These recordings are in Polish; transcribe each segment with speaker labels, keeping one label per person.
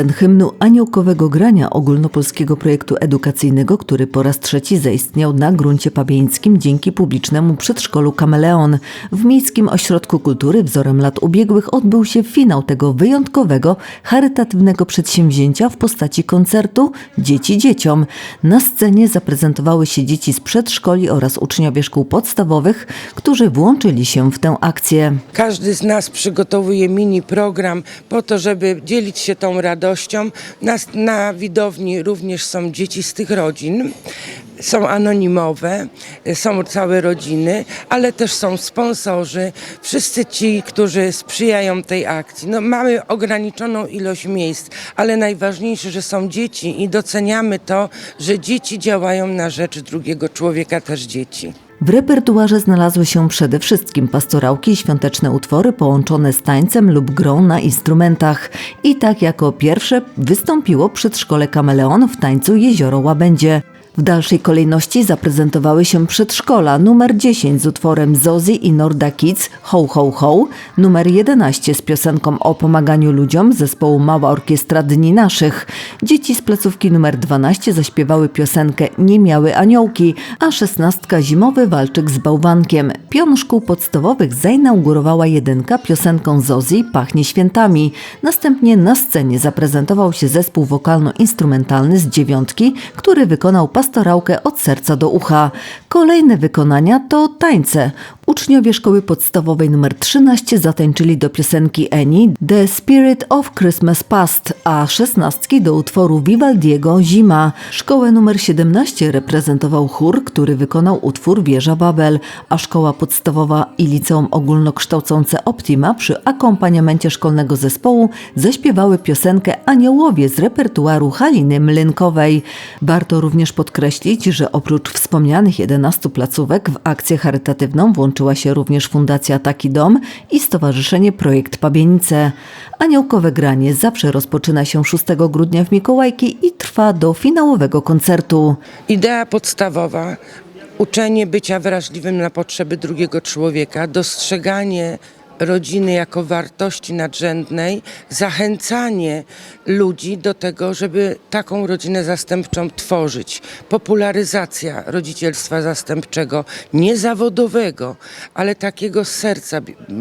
Speaker 1: refren hymnu aniołkowego grania ogólnopolskiego projektu edukacyjnego, który po raz trzeci zaistniał na gruncie pabieńskim dzięki publicznemu przedszkolu Kameleon. W Miejskim Ośrodku Kultury wzorem lat ubiegłych odbył się finał tego wyjątkowego, charytatywnego przedsięwzięcia w postaci koncertu Dzieci dzieciom. Na scenie zaprezentowały się dzieci z przedszkoli oraz uczniowie szkół podstawowych, którzy włączyli się w tę akcję.
Speaker 2: Każdy z nas przygotowuje mini program po to, żeby dzielić się tą radością. Na, na widowni również są dzieci z tych rodzin. Są anonimowe, są całe rodziny, ale też są sponsorzy, wszyscy ci, którzy sprzyjają tej akcji. No, mamy ograniczoną ilość miejsc, ale najważniejsze, że są dzieci i doceniamy to, że dzieci działają na rzecz drugiego człowieka, też dzieci.
Speaker 1: W repertuarze znalazły się przede wszystkim pastorałki i świąteczne utwory połączone z tańcem lub grą na instrumentach. I tak jako pierwsze wystąpiło przedszkole Kameleon w tańcu Jezioro Łabędzie. W dalszej kolejności zaprezentowały się przedszkola numer 10 z utworem Zozi i Norda Kids Ho Ho Ho, numer 11 z piosenką o pomaganiu ludziom zespołu Mała Orkiestra Dni Naszych. Dzieci z placówki numer 12 zaśpiewały piosenkę Nie miały aniołki, a szesnastka Zimowy Walczyk z Bałwankiem. Pion szkół podstawowych zainaugurowała jedynka piosenką Zozi Pachnie świętami. Następnie na scenie zaprezentował się zespół wokalno-instrumentalny z dziewiątki, który wykonał pastorałkę od serca do ucha. Kolejne wykonania to tańce. Uczniowie szkoły podstawowej nr 13 zatańczyli do piosenki Eni The Spirit of Christmas Past, a szesnastki do utworu Vivaldiego Zima. Szkołę nr 17 reprezentował chór, który wykonał utwór Wieża Babel, a szkoła podstawowa i liceum ogólnokształcące Optima przy akompaniamencie szkolnego zespołu zaśpiewały piosenkę Aniołowie z repertuaru Haliny Mlynkowej. Warto również podkreślić, że oprócz wspomnianych 11 placówek w akcję charytatywną włączyła się również Fundacja Taki Dom i Stowarzyszenie Projekt Pabienice. Aniołkowe granie zawsze rozpoczyna się 6 grudnia w Mikołajki i trwa do finałowego koncertu.
Speaker 2: Idea podstawowa uczenie bycia wrażliwym na potrzeby drugiego człowieka, dostrzeganie rodziny jako wartości nadrzędnej, zachęcanie ludzi do tego, żeby taką rodzinę zastępczą tworzyć. Popularyzacja rodzicielstwa zastępczego, niezawodowego, ale takiego z serca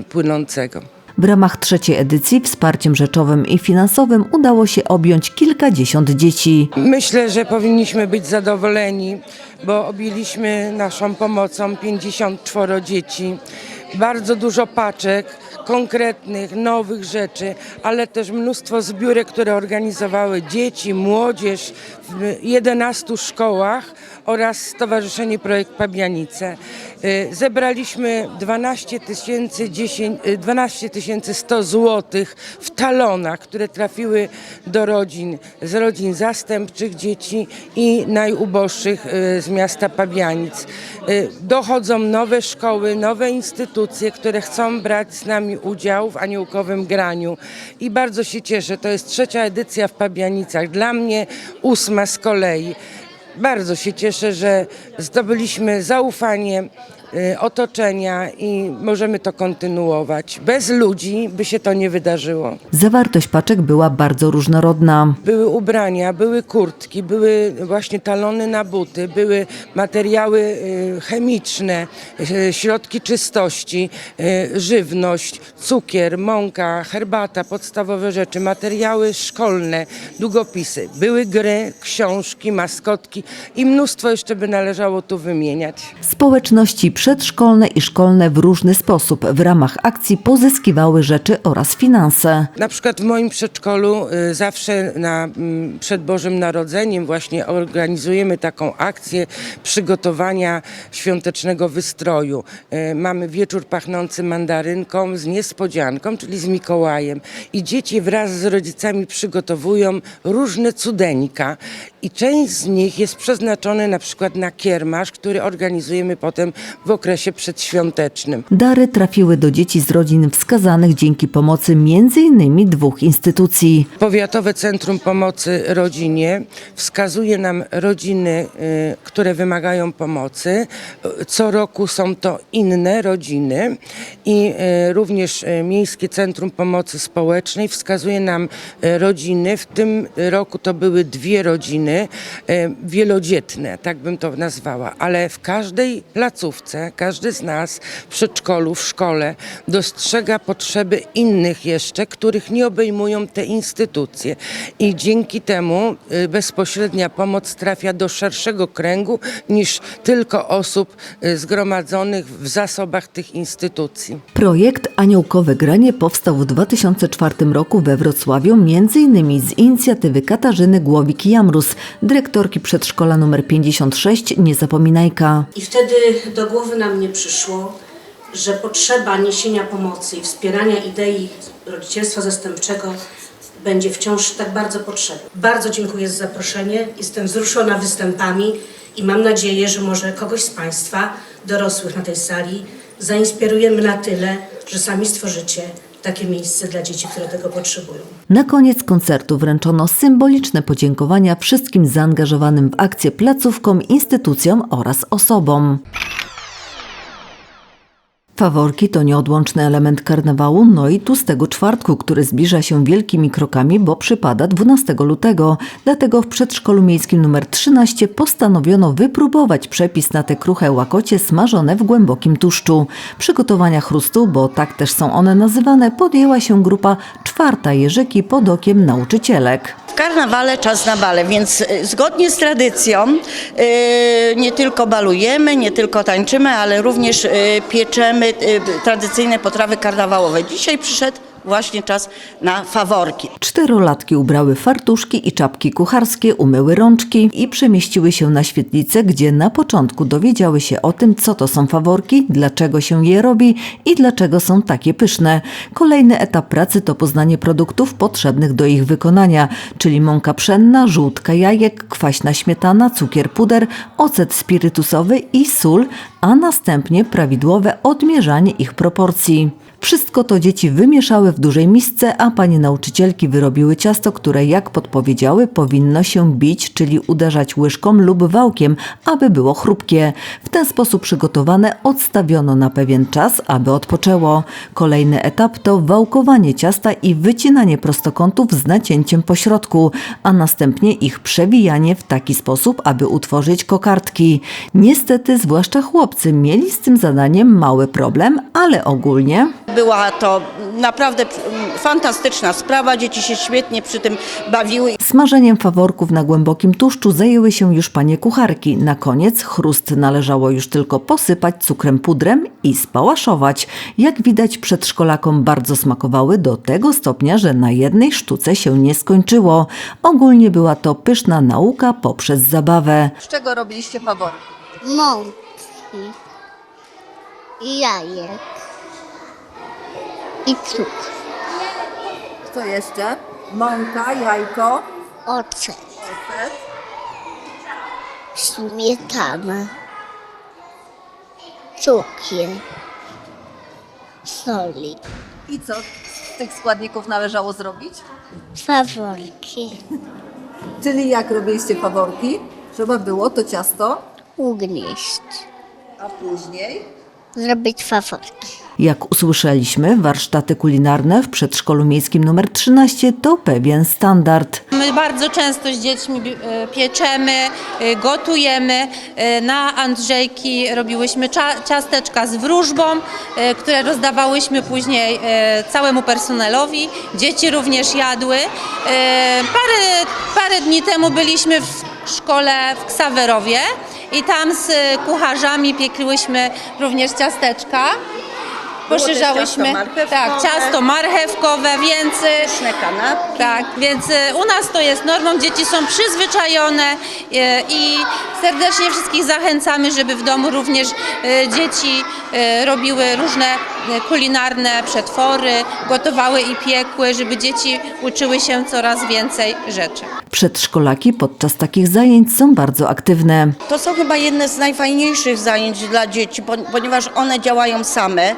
Speaker 2: płynącego.
Speaker 1: W ramach trzeciej edycji wsparciem rzeczowym i finansowym udało się objąć kilkadziesiąt dzieci.
Speaker 2: Myślę, że powinniśmy być zadowoleni, bo objęliśmy naszą pomocą 54 dzieci. Bardzo dużo paczek, konkretnych, nowych rzeczy, ale też mnóstwo zbiórek, które organizowały dzieci, młodzież w 11 szkołach oraz Stowarzyszenie Projekt Pabianice. Y, Zebraliśmy 12 tysięcy 10 y, 12 tysięcy 100 złotych w talonach, które trafiły do rodzin, z rodzin zastępczych dzieci i najuboższych y, z miasta Pabianic. Dochodzą nowe szkoły, nowe instytucje, które chcą brać z nami udział w aniołkowym graniu i bardzo się cieszę. To jest trzecia edycja w Pabianicach, dla mnie ósma z kolei. Bardzo się cieszę, że zdobyliśmy zaufanie otoczenia i możemy to kontynuować. Bez ludzi by się to nie wydarzyło.
Speaker 1: Zawartość paczek była bardzo różnorodna.
Speaker 2: Były ubrania, były kurtki, były właśnie talony na buty, były materiały y, chemiczne, y, środki czystości, y, żywność, cukier, mąka, herbata, podstawowe rzeczy, materiały szkolne, długopisy. Były gry, książki, maskotki i mnóstwo jeszcze by należało tu wymieniać.
Speaker 1: Społeczności przedszkolne i szkolne w różny sposób w ramach akcji pozyskiwały rzeczy oraz finanse.
Speaker 2: Na przykład w moim przedszkolu y, zawsze na, mm, przed Bożym Narodzeniem właśnie organizujemy taką akcję przygotowania świątecznego wystroju. Y, Mamy wieczór pachnący mandarynką z niespodzianką, czyli z Mikołajem. I dzieci wraz z rodzicami przygotowują różne cudeńka i część z nich jest przeznaczone na przykład na kiermasz, który organizujemy potem w w okresie przedświątecznym.
Speaker 1: Dary trafiły do dzieci z rodzin wskazanych dzięki pomocy m.in. dwóch instytucji.
Speaker 2: Powiatowe Centrum Pomocy Rodzinie wskazuje nam rodziny, y, które wymagają pomocy. Co roku są to inne rodziny i y, również y, Miejskie Centrum Pomocy Społecznej wskazuje nam rodziny. W tym roku to były dwie rodziny wielodzietne, tak bym to nazwała, ale w każdej placówce, każdy z nas w przedszkolu, w szkole dostrzega potrzeby innych jeszcze, których nie obejmują te instytucje. I dzięki temu y, bezpośrednia pomoc trafia do szerszego kręgu niż tylko osób y, zgromadzonych w zasobach tych instytucji.
Speaker 1: Projekt Aniołkowe Granie powstał w 2004 roku we Wrocławiu, m.in. z inicjatywy Katarzyny Głowik-Jamrus, dyrektorki przedszkola nr 56 Niezapominajka.
Speaker 3: I wtedy do głowy nam nie przyszło, że potrzeba niesienia pomocy i wspierania idei rodzicielstwa zastępczego będzie wciąż tak bardzo potrzebna. Bardzo dziękuję za zaproszenie. Jestem wzruszona występami i mam nadzieję, że może kogoś z Państwa, dorosłych na tej sali, zainspirujemy na tyle, że sami stworzycie takie miejsce dla dzieci, które tego potrzebują.
Speaker 1: Na koniec koncertu wręczono symboliczne podziękowania wszystkim zaangażowanym w akcję placówkom, instytucjom oraz osobom. Faworki to nieodłączny element karnawału, no i tłustego czwartku, który zbliża się wielkimi krokami, bo przypada 12 lutego. Dlatego w przedszkolu miejskim nr 13 postanowiono wypróbować przepis na te kruche łakocie smażone w głębokim tłuszczu. Przygotowania chrustu, bo tak też są one nazywane, podjęła się grupa czwarta Jerzyki pod okiem nauczycielek.
Speaker 4: W karnawale czas na bale, więc y, zgodnie z tradycją y, nie tylko balujemy, nie tylko tańczymy, ale również y, pieczemy tradycyjne potrawy karnawałowe. Dzisiaj przyszedł właśnie czas na faworki.
Speaker 1: Czterolatki ubrały fartuszki i czapki kucharskie, umyły rączki i przemieściły się na świetlicę, gdzie na początku dowiedziały się o tym, co to są faworki, dlaczego się je robi i dlaczego są takie pyszne. Kolejny etap pracy to poznanie produktów potrzebnych do ich wykonania, czyli mąka pszenna, żółtka jajek, kwaśna śmietana, cukier puder, ocet spirytusowy i sól, a następnie prawidłowe odmierzanie ich proporcji. Wszystko to dzieci wymieszały w dużej misce, a panie nauczycielki wyrobiły ciasto, które jak podpowiedziały powinno się bić, czyli uderzać łyżką lub wałkiem, aby było chrupkie. W ten sposób przygotowane odstawiono na pewien czas, aby odpoczęło. Kolejny etap to wałkowanie ciasta i wycinanie prostokątów z nacięciem po środku, a następnie ich przewijanie w taki sposób, aby utworzyć kokardki. Niestety, zwłaszcza chłopcy mieli z tym zadaniem mały problem, ale ogólnie
Speaker 4: Była to naprawdę fantastyczna sprawa, dzieci się świetnie przy tym bawiły.
Speaker 1: Smażeniem faworków na głębokim tłuszczu zajęły się już panie kucharki. Na koniec chrust należało już tylko posypać cukrem pudrem i spałaszować. Jak widać przedszkolakom bardzo smakowały do tego stopnia, że na jednej sztuce się nie skończyło. Ogólnie była to pyszna nauka poprzez zabawę.
Speaker 5: Z czego robiliście fawory?
Speaker 6: mąki i jajek i cukier,
Speaker 5: Co jeszcze? Mąka, jajko,
Speaker 6: ocet, śmietana, cukier, soli,
Speaker 5: I co? Z tych składników należało zrobić?
Speaker 6: faworki,
Speaker 5: Czyli jak robiliście faworki? Trzeba było to ciasto,
Speaker 6: ugnieść,
Speaker 5: a później?
Speaker 6: Zrobić faworki.
Speaker 1: Jak usłyszeliśmy, warsztaty kulinarne w przedszkolu miejskim nr 13 to pewien standard.
Speaker 7: My bardzo często z dziećmi e, pieczemy, e, gotujemy. E, Na Andrzejki robiłyśmy ciasteczka z wróżbą, które rozdawałyśmy później całemu personelowi. Dzieci również jadły. Parę, parę dni temu byliśmy w szkole w Ksawerowie i tam z kucharzami piekłyśmy również ciasteczka. Poszerzałyśmy
Speaker 4: ciasto marchewkowe.
Speaker 7: tak, ciasto marchewkowe, więc y,
Speaker 4: Pyszne kanapki.
Speaker 7: tak, więc y, u nas to jest normą, dzieci są przyzwyczajone y, i serdecznie wszystkich zachęcamy, żeby w domu również dzieci robiły różne kulinarne przetwory, gotowały i piekły, żeby dzieci uczyły się coraz więcej rzeczy.
Speaker 1: Przedszkolaki podczas takich zajęć są bardzo aktywne.
Speaker 4: To są chyba jedne z najfajniejszych zajęć dla dzieci, po- ponieważ one działają same.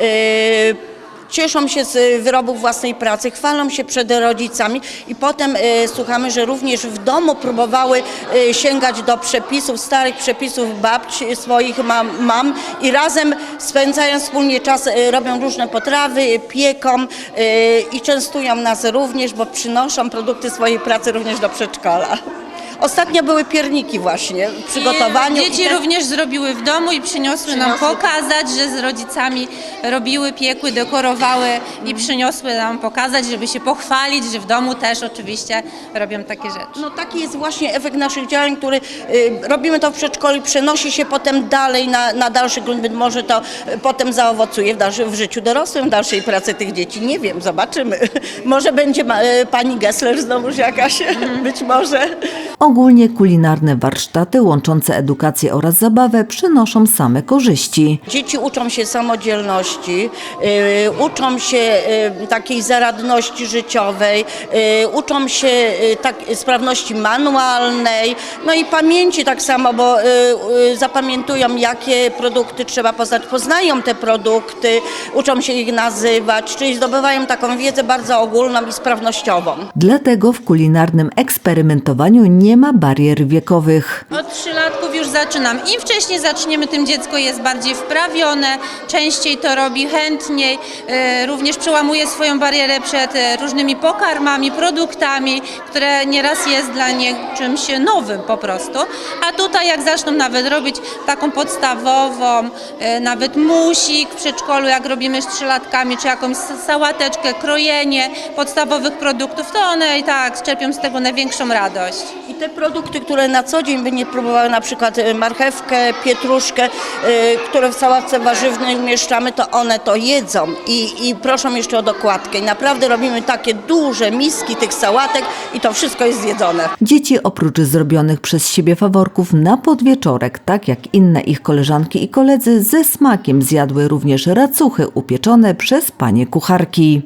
Speaker 4: Yy, Cieszą się z wyrobów własnej pracy, chwalą się przed rodzicami i potem yy, słuchamy, że również w domu próbowały yy, sięgać do przepisów, starych przepisów babci, swoich mam, mam i razem spędzając wspólnie czas robią różne potrawy, pieką i częstują nas również, bo przynoszą produkty swojej pracy również do przedszkola. Ostatnio były pierniki właśnie w przygotowaniu.
Speaker 7: I dzieci
Speaker 4: te-
Speaker 7: również zrobiły w domu i przyniosły nam
Speaker 4: Przyniosły.
Speaker 7: pokazać, że z rodzicami robiły, piekły, dekorowały i przyniosły nam pokazać, żeby się pochwalić, że w domu też oczywiście robią takie rzeczy.
Speaker 4: No taki jest właśnie efekt naszych działań, który y, robimy to w przedszkolu, przenosi się potem dalej na, na dalszy grunt, być może to y, potem zaowocuje w, dalszy, w życiu dorosłym, w dalszej pracy tych dzieci. Nie wiem, zobaczymy. może będzie ma, y, pani Gessler znowuż jakaś, być może.
Speaker 1: Ogólnie kulinarne warsztaty łączące edukację oraz zabawę przynoszą same korzyści.
Speaker 4: Dzieci uczą się samodzielności, y, uczą się y, takiej zaradności życiowej, y, uczą się tak, sprawności manualnej, no i pamięci tak samo, bo zapamiętują, jakie produkty trzeba poznać, poznają te produkty, uczą się ich nazywać, czyli zdobywają taką wiedzę bardzo ogólną i sprawnościową.
Speaker 1: Dlatego w kulinarnym eksperymentowaniu nie ma barier wiekowych.
Speaker 7: Od trzylatków już zaczynam. Im wcześniej zaczniemy, tym dziecko jest bardziej wprawione, częściej to robi chętniej, e, również przełamuje swoją barierę przed e, różnymi pokarmami, produktami, które nieraz jest dla nich czymś nowym po prostu. A tutaj jak zaczną nawet robić taką podstawową, e, nawet musik w przedszkolu, jak robimy z trzylatkami, czy jakąś sałateczkę, krojenie podstawowych produktów, to one i tak czerpią z tego największą radość.
Speaker 4: I te produkty, które na co dzień by nie próbowały, na przykład y, marchewkę, pietruszkę, y, które w sałatce warzywnej umieszczamy, to one to jedzą i, i proszą jeszcze o dokładkę. I naprawdę robimy takie duże miski tych sałatek i to wszystko jest zjedzone.
Speaker 1: Dzieci oprócz zrobionych przez siebie faworków na podwieczorek, tak jak inne ich koleżanki i koledzy, ze smakiem zjadły również racuchy upieczone przez panie kucharki.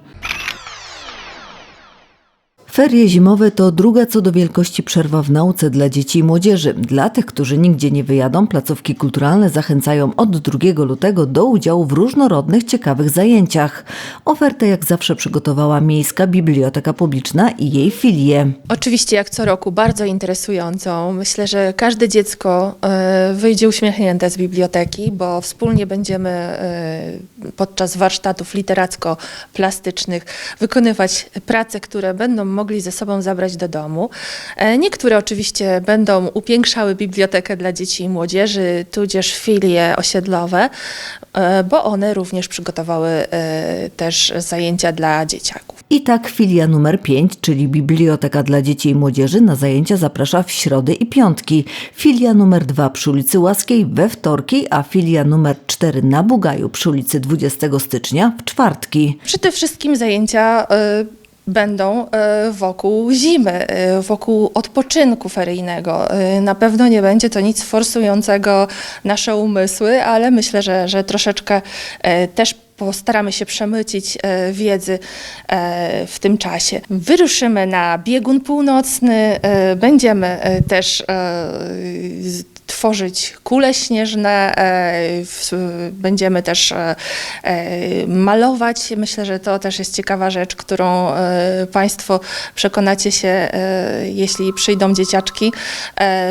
Speaker 1: Ferie zimowe to druga co do wielkości przerwa w nauce dla dzieci i młodzieży. Dla tych, którzy nigdzie nie wyjadą, placówki kulturalne zachęcają od 2 lutego do udziału w różnorodnych, ciekawych zajęciach. Ofertę jak zawsze przygotowała Miejska Biblioteka Publiczna i jej filie.
Speaker 8: Oczywiście, jak co roku, bardzo interesującą. Myślę, że każde dziecko e, wyjdzie uśmiechnięte z biblioteki, bo wspólnie będziemy e, podczas warsztatów literacko-plastycznych wykonywać prace, które będą mogli ze sobą zabrać do domu. E, Niektóre oczywiście będą upiększały bibliotekę dla dzieci i młodzieży, tudzież filie osiedlowe, e, bo one również przygotowały e, też zajęcia dla dzieciaków.
Speaker 1: I tak filia numer 5, czyli Biblioteka dla Dzieci i Młodzieży na zajęcia zaprasza w środy i piątki. Filia numer 2 przy ulicy Łaskiej we wtorki, a filia numer 4 na Bugaju przy ulicy 20 stycznia w czwartki.
Speaker 8: Przede wszystkim zajęcia y, będą y, wokół zimy, y, wokół odpoczynku feryjnego. Y, Na pewno nie będzie to nic forsującego nasze umysły, ale myślę, że, że troszeczkę też postaramy się przemycić e, wiedzy e, w tym czasie. Wyruszymy na biegun północny, e, będziemy też tworzyć kule śnieżne, będziemy też malować. Myślę, że to też jest ciekawa rzecz, którą Państwo przekonacie się, jeśli przyjdą dzieciaczki.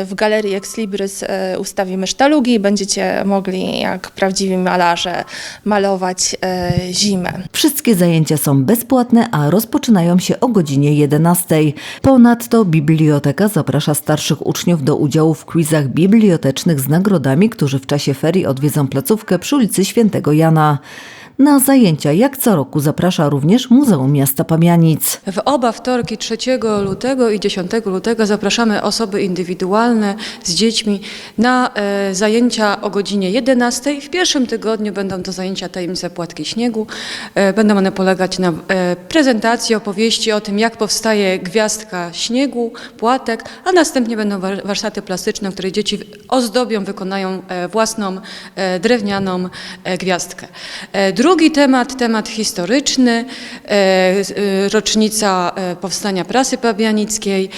Speaker 8: W galerii Ex Libris ustawimy sztalugi i będziecie mogli jak prawdziwi malarze malować e, zimę.
Speaker 1: Wszystkie zajęcia są bezpłatne, a rozpoczynają się o godzinie 11. Ponadto biblioteka zaprasza starszych uczniów do udziału w quizach bibliotecznych z nagrodami, którzy w czasie ferii odwiedzą placówkę przy ulicy Świętego Jana. Na zajęcia jak co roku zaprasza również Muzeum Miasta Pabianic.
Speaker 9: W oba wtorki 3 lutego i 10 lutego zapraszamy osoby indywidualne z dziećmi na e, zajęcia o godzinie 11. W pierwszym tygodniu będą to zajęcia tajemnice płatki śniegu. E, będą one polegać na e, prezentacji, opowieści o tym, jak powstaje gwiazdka śniegu, płatek, a następnie będą war- warsztaty plastyczne, w których dzieci ozdobią, wykonają własną drewnianą gwiazdkę. Drugi temat, temat historyczny, e, e, rocznica e, powstania prasy pabianickiej.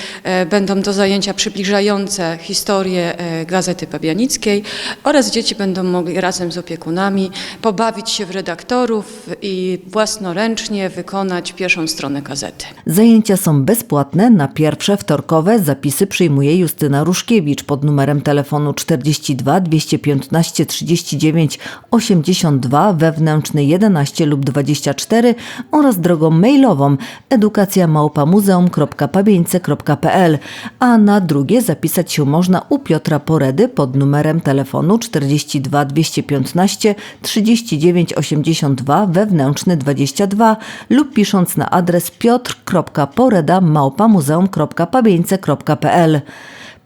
Speaker 9: Będą to zajęcia przybliżające historię Gazety Pabianickiej oraz dzieci będą mogli razem z opiekunami pobawić się w redaktorów i własnoręcznie wykonać pierwszą stronę gazety.
Speaker 1: Zajęcia są bezpłatne. Na pierwsze wtorkowe zapisy przyjmuje Justyna Ruszkiewicz pod numerem telefonu 42 215 39 82 wewnętrzny 11 lub 24 oraz drogą mailową edukacja małpamuzeum.pabieńce.pl, a na drugie zapisać się można u Piotra Poredy pod numerem telefonu 42 215 39 82 wewnętrzny 22 lub pisząc na adres piotr.poreda małpamuzeum.pabieńce.pl.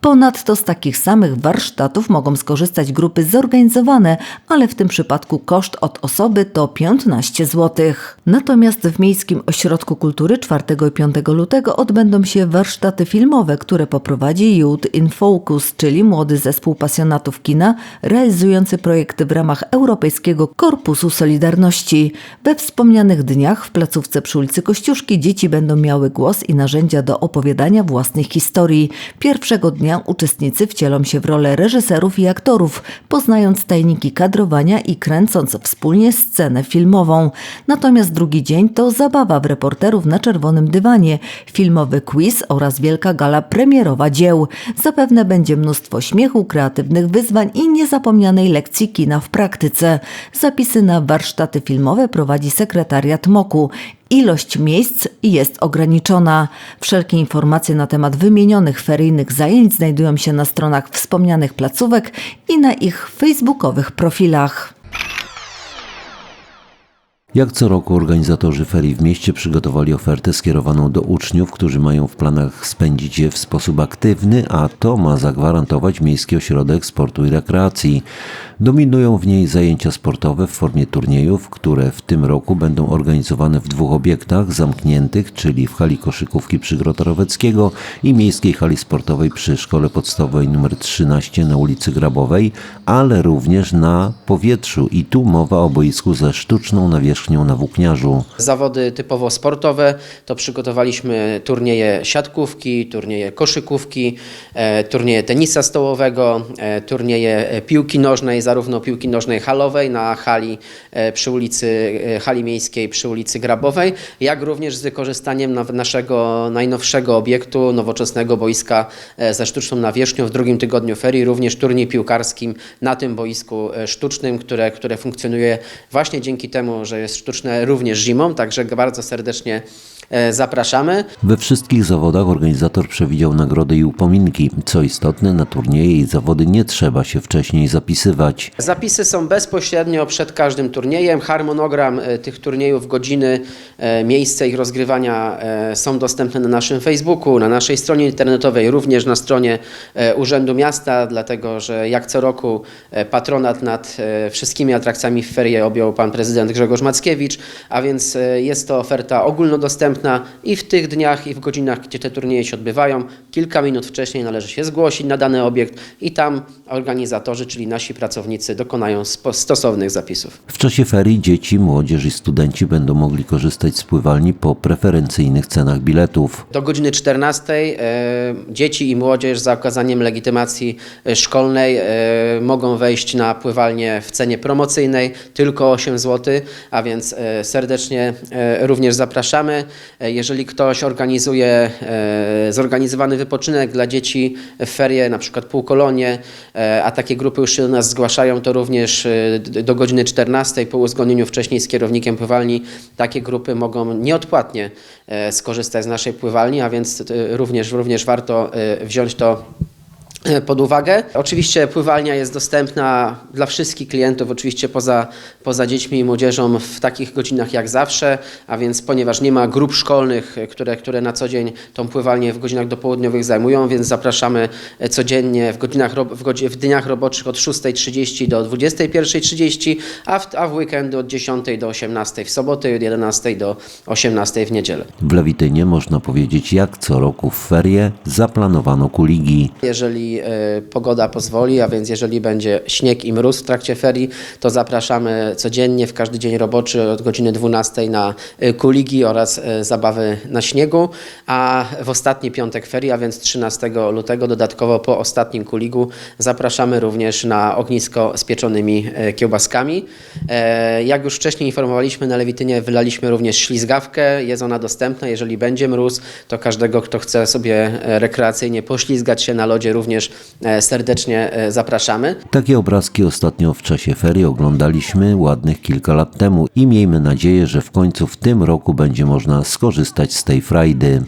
Speaker 1: Ponadto z takich samych warsztatów mogą skorzystać grupy zorganizowane, ale w tym przypadku koszt od osoby to 15 zł. Natomiast w Miejskim Ośrodku Kultury 4 i 5 lutego odbędą się warsztaty filmowe, które poprowadzi Youth in Focus, czyli młody zespół pasjonatów kina realizujący projekty w ramach Europejskiego Korpusu Solidarności. We wspomnianych dniach w placówce przy ulicy Kościuszki dzieci będą miały głos i narzędzia do opowiadania własnych historii. Pierwszego dnia uczestnicy wcielą się w rolę reżyserów i aktorów, poznając tajniki kadrowania i kręcąc wspólnie scenę filmową. Natomiast drugi dzień to zabawa w reporterów na czerwonym dywanie, filmowy quiz oraz wielka gala premierowa dzieł. Zapewne będzie mnóstwo śmiechu, kreatywnych wyzwań i niezapomnianej lekcji kina w praktyce. Zapisy na warsztaty filmowe prowadzi sekretariat MOKU. Ilość miejsc jest ograniczona. Wszelkie informacje na temat wymienionych feryjnych zajęć znajdują się na stronach wspomnianych placówek i na ich facebookowych profilach.
Speaker 10: Jak co roku organizatorzy ferii w mieście przygotowali ofertę skierowaną do uczniów, którzy mają w planach spędzić je w sposób aktywny, a to ma zagwarantować Miejski Ośrodek Sportu i Rekreacji. Dominują w niej zajęcia sportowe w formie turniejów, które w tym roku będą organizowane w dwóch obiektach zamkniętych, czyli w hali koszykówki przy Grotoroweckiego i Miejskiej Hali Sportowej przy Szkole Podstawowej nr 13 na ulicy Grabowej, ale również na powietrzu i tu mowa o boisku ze sztuczną nawierzchnią na włókniarzu.
Speaker 11: Zawody typowo sportowe to przygotowaliśmy turnieje siatkówki, turnieje koszykówki, e, turnieje tenisa stołowego, e, turnieje e, piłki nożnej, zarówno piłki nożnej halowej na hali e, przy ulicy e, hali miejskiej przy ulicy Grabowej, jak również z wykorzystaniem naw- naszego najnowszego obiektu, nowoczesnego boiska e, ze sztuczną nawierzchnią w drugim tygodniu ferii, również turniej piłkarskim na tym boisku e, sztucznym, które, które funkcjonuje właśnie dzięki temu, że jest sztuczne również zimą, także bardzo serdecznie e, zapraszamy.
Speaker 10: We wszystkich zawodach organizator przewidział nagrody i upominki. Co istotne, na turnieje i zawody nie trzeba się wcześniej zapisywać.
Speaker 11: Zapisy są bezpośrednio przed każdym turniejem. Harmonogram e, tych turniejów, godziny, e, miejsce ich rozgrywania są dostępne na naszym Facebooku, na naszej stronie internetowej, również na stronie Urzędu Miasta, dlatego że jak co roku patronat nad wszystkimi atrakcjami w ferie objął pan prezydent Grzegorz Mackiewicz, a więc e, jest to oferta ogólnodostępna i w tych dniach i w godzinach, gdzie te turnieje się odbywają, kilka minut wcześniej należy się zgłosić na dany obiekt i tam organizatorzy, czyli nasi pracownicy dokonają stosownych zapisów.
Speaker 10: W czasie ferii dzieci, młodzież i studenci będą mogli korzystać z pływalni po preferencyjnych cenach biletów.
Speaker 11: Do godziny 14 e, dzieci i młodzież za okazaniem legitymacji e, szkolnej e, mogą wejść na pływalnię w cenie promocyjnej tylko 8 zł, a więc e, serdecznie e, również zapraszamy. E, jeżeli ktoś organizuje zorganizowany wypoczynek dla dzieci w ferie, na przykład półkolonie, a takie grupy już się do nas zgłaszają, to również do godziny 14 po uzgodnieniu wcześniej z kierownikiem pływalni takie grupy mogą nieodpłatnie skorzystać z naszej pływalni, a więc również, również warto wziąć to pod uwagę. Oczywiście pływalnia jest dostępna dla wszystkich klientów, oczywiście poza, poza dziećmi i młodzieżą w takich godzinach jak zawsze, a więc ponieważ nie ma grup szkolnych, e, które, które na co dzień tą pływalnię w godzinach dopołudniowych zajmują, więc zapraszamy e, codziennie w, godzinach, w, godzi- w dniach roboczych od 6.30 do 21.30, a w, a w weekendy od 10 do 18 w soboty, od 11 do 18 w niedzielę.
Speaker 10: W Lewitynie można powiedzieć jak co roku w ferie zaplanowano kuligi.
Speaker 11: Jeżeli e, pogoda pozwoli, a więc jeżeli będzie śnieg i mróz w trakcie ferii, to zapraszamy codziennie w każdy dzień roboczy od godziny 12 na e, kuligi oraz e, zabawy na śniegu, a w ostatni piątek ferii, a więc 13 lutego, dodatkowo po ostatnim kuligu, zapraszamy również na ognisko z pieczonymi kiełbaskami. Jak już wcześniej informowaliśmy, na Lewitynie wylaliśmy również ślizgawkę. Jest ona dostępna. Jeżeli będzie mróz, to każdego, kto chce sobie rekreacyjnie poślizgać się na lodzie, również e, serdecznie e, zapraszamy.
Speaker 10: Takie obrazki ostatnio w czasie ferii oglądaliśmy ładnych kilka lat temu i miejmy nadzieję, że w końcu w tym roku będzie można skorzystać z tej frajdy.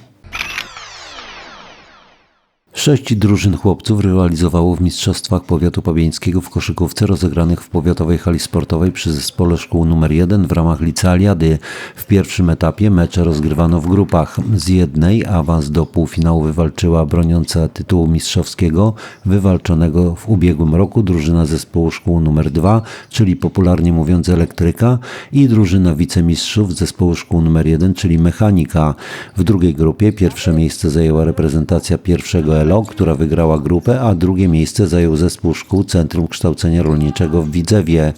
Speaker 10: Sześć drużyn chłopców rywalizowało w Mistrzostwach Powiatu Pobieńskiego w koszykówce rozegranych w Powiatowej Hali Sportowej przy Zespole Szkół nr 1 w ramach licealiady. W pierwszym etapie mecze rozgrywano w grupach. Z jednej awans do półfinału wywalczyła broniąca tytułu mistrzowskiego wywalczonego w ubiegłym roku drużyna Zespołu Szkół nr 2, czyli popularnie mówiąc elektryka i drużyna wicemistrzów Zespołu Szkół nr 1, czyli mechanika. W drugiej grupie pierwsze miejsce zajęła reprezentacja pierwszego ELO, która wygrała grupę, a drugie miejsce zajął zespół szkół Centrum Kształcenia Rolniczego w Widzewie.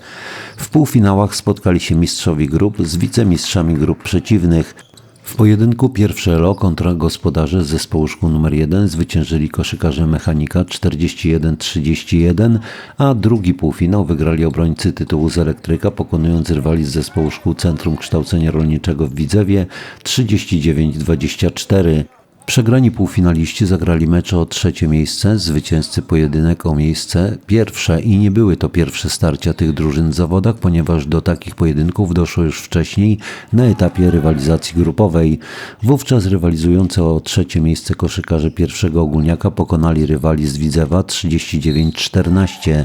Speaker 10: W półfinałach spotkali się mistrzowi grup z wicemistrzami grup przeciwnych. W pojedynku pierwsze ELO kontra gospodarze z zespołu szkół nr 1 zwyciężyli koszykarze mechanika 41-31, a drugi półfinał wygrali obrońcy tytułu z elektryka, pokonując rywali z zespołu szkół Centrum Kształcenia Rolniczego w Widzewie 39-24. Przegrani półfinaliści zagrali mecze o trzecie miejsce, zwycięzcy pojedynek o miejsce pierwsze i nie były to pierwsze starcia tych drużyn w zawodach, ponieważ do takich pojedynków doszło już wcześniej na etapie rywalizacji grupowej. Wówczas rywalizujące o trzecie miejsce koszykarze pierwszego ogólniaka pokonali rywali z Widzewa 39-14.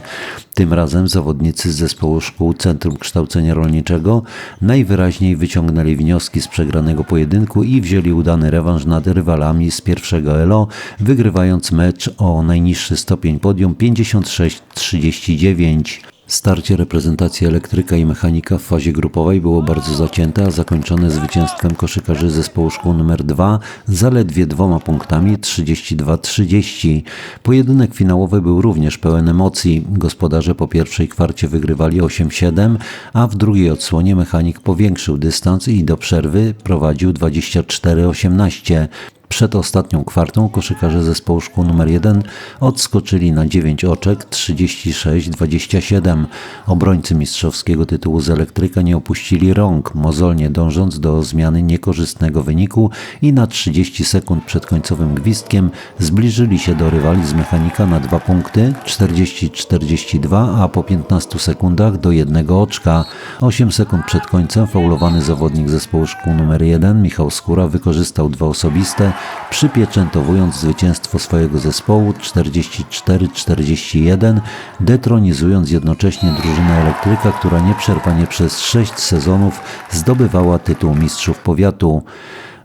Speaker 10: Tym razem zawodnicy z zespołu szkół Centrum Kształcenia Rolniczego najwyraźniej wyciągnęli wnioski z przegranego pojedynku i wzięli udany rewanż nad rywalami z pierwszego ELO, wygrywając mecz o najniższy stopień podium 56-39. Starcie reprezentacji elektryka i mechanika w fazie grupowej było bardzo zacięte, a zakończone zwycięstwem koszykarzy zespołu szkół nr 2 zaledwie dwoma punktami 32-30. Pojedynek finałowy był również pełen emocji. Gospodarze po pierwszej kwarcie wygrywali 8-7, a w drugiej odsłonie mechanik powiększył dystans i do przerwy prowadził 24-18. Przed ostatnią kwartą koszykarze zespołu szkół nr 1 odskoczyli na 9 oczek 36-27. Obrońcy mistrzowskiego tytułu z elektryka nie opuścili rąk, mozolnie dążąc do zmiany niekorzystnego wyniku i na 30 sekund przed końcowym gwizdkiem zbliżyli się do rywali z mechanika na dwa punkty 40-42, a po 15 sekundach do jednego oczka. 8 sekund przed końcem faulowany zawodnik zespołu szkół nr 1 Michał Skóra wykorzystał dwa osobiste przypieczętowując zwycięstwo swojego zespołu 44-41, detronizując jednocześnie drużynę elektryka, która nieprzerwanie przez sześć sezonów zdobywała tytuł mistrzów powiatu.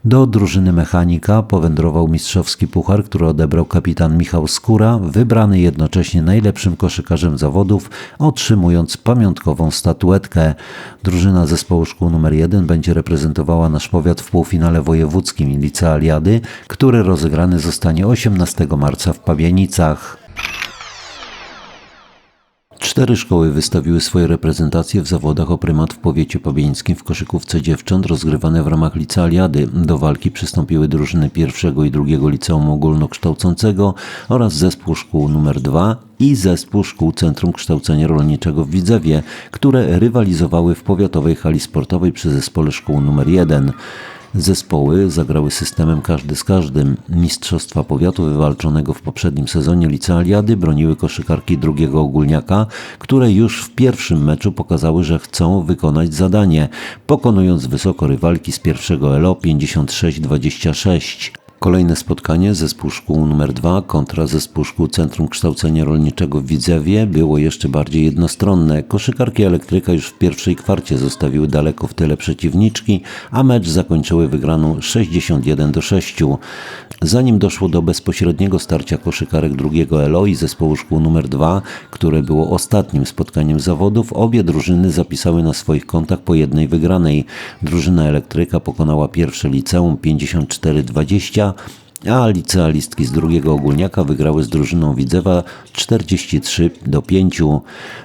Speaker 10: Do drużyny mechanika powędrował mistrzowski puchar, który odebrał kapitan Michał Skóra, wybrany jednocześnie najlepszym koszykarzem zawodów, otrzymując pamiątkową statuetkę. Drużyna zespołu szkół nr 1 będzie reprezentowała nasz powiat w półfinale wojewódzkim licealiady, który rozegrany zostanie 18 marca w Pabianicach. Cztery szkoły wystawiły swoje reprezentacje w zawodach o prymat w powiecie pobieńskim w koszykówce dziewcząt rozgrywane w ramach licealiady. Do walki przystąpiły drużyny pierwszego i drugiego liceum ogólnokształcącego oraz zespół szkół nr 2 i zespół szkół Centrum Kształcenia Rolniczego w Widzewie, które rywalizowały w powiatowej hali sportowej przy zespole szkół nr 1. Zespoły zagrały systemem każdy z każdym. Mistrzostwa powiatu wywalczonego w poprzednim sezonie licealiady broniły koszykarki drugiego ogólniaka, które już w pierwszym meczu pokazały, że chcą wykonać zadanie, pokonując wysoko rywalki z pierwszego ELO 56-26. Kolejne spotkanie zespół szkół nr 2 kontra zespół szkół Centrum Kształcenia Rolniczego w Widzewie było jeszcze bardziej jednostronne. Koszykarki elektryka już w pierwszej kwarcie zostawiły daleko w tyle przeciwniczki, a mecz zakończyły wygraną 61 do 6. Zanim doszło do bezpośredniego starcia koszykarek drugiego ELO i zespołu szkół nr 2, które było ostatnim spotkaniem zawodów, obie drużyny zapisały na swoich kontach po jednej wygranej. Drużyna elektryka pokonała pierwsze liceum 54-20, a licealistki z drugiego ogólniaka wygrały z drużyną Widzewa 43 do 5.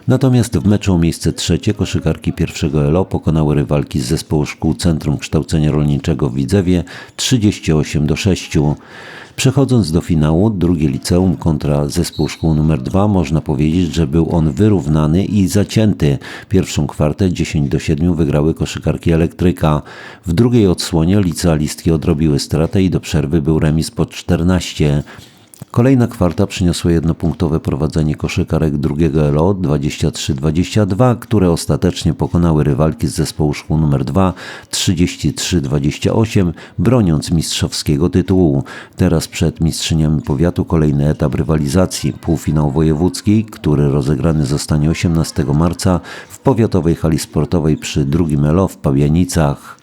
Speaker 10: Natomiast w meczu o miejsce trzecie koszykarki pierwszego ELO pokonały rywalki z zespołu szkół Centrum Kształcenia Rolniczego w Widzewie 38 do 6. Przechodząc do finału, drugie liceum kontra zespół szkół nr 2, można powiedzieć, że był on wyrównany i zacięty. Pierwszą kwartę 10 do 7 wygrały koszykarki elektryka. W drugiej odsłonie licealistki odrobiły stratę i do przerwy był remis pod 14. Kolejna kwarta przyniosła jednopunktowe prowadzenie koszykarek drugiego ELO 23-22, które ostatecznie pokonały rywalki z zespołu szkół nr 2 33-28, broniąc mistrzowskiego tytułu. Teraz przed mistrzyniami powiatu kolejny etap rywalizacji, półfinał wojewódzki, który rozegrany zostanie 18 marca w powiatowej hali sportowej przy drugim ELO w Pabianicach.